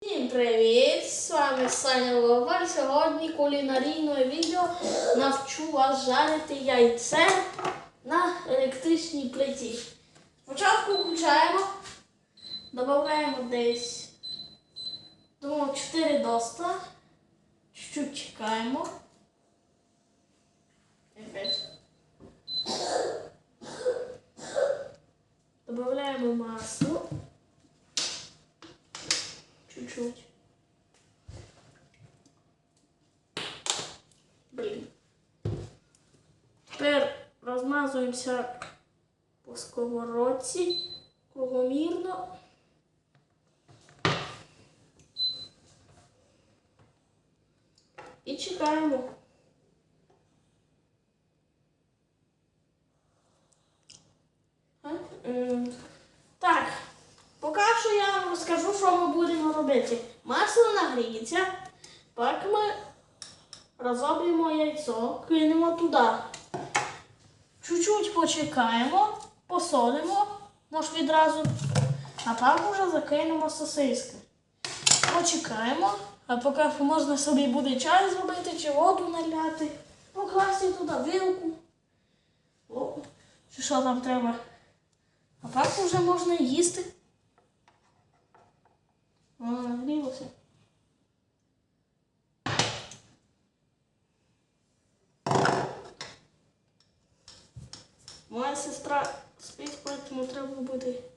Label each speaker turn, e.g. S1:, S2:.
S1: Всім привіт! З вами Саня Ловар. Сьогодні кулінарійне відео навчу вас жарити яйце на електричній плиті. Спочатку включаємо, додаємо десь думаю, 4 доста, чуть-чуть чекаємо. Добавляємо масло. Чуть-чуть. Блін. Тепер розмазуємося по сковородці кругомірно. І чекаємо. А? Ем, Так, поки що я вам розкажу, що ми будемо робити. Масло нагріється, так ми розоб'ємо яйцо, кинемо туди. Чуть-чуть почекаємо, посолимо, може відразу, а так уже закинемо сосиски. Почекаємо, а поки можна собі буде чай зробити чи воду наляти, покласти туди вилку. О, що там треба. А так вже можна їсти. Моя сестра спить, поэтому треба тише.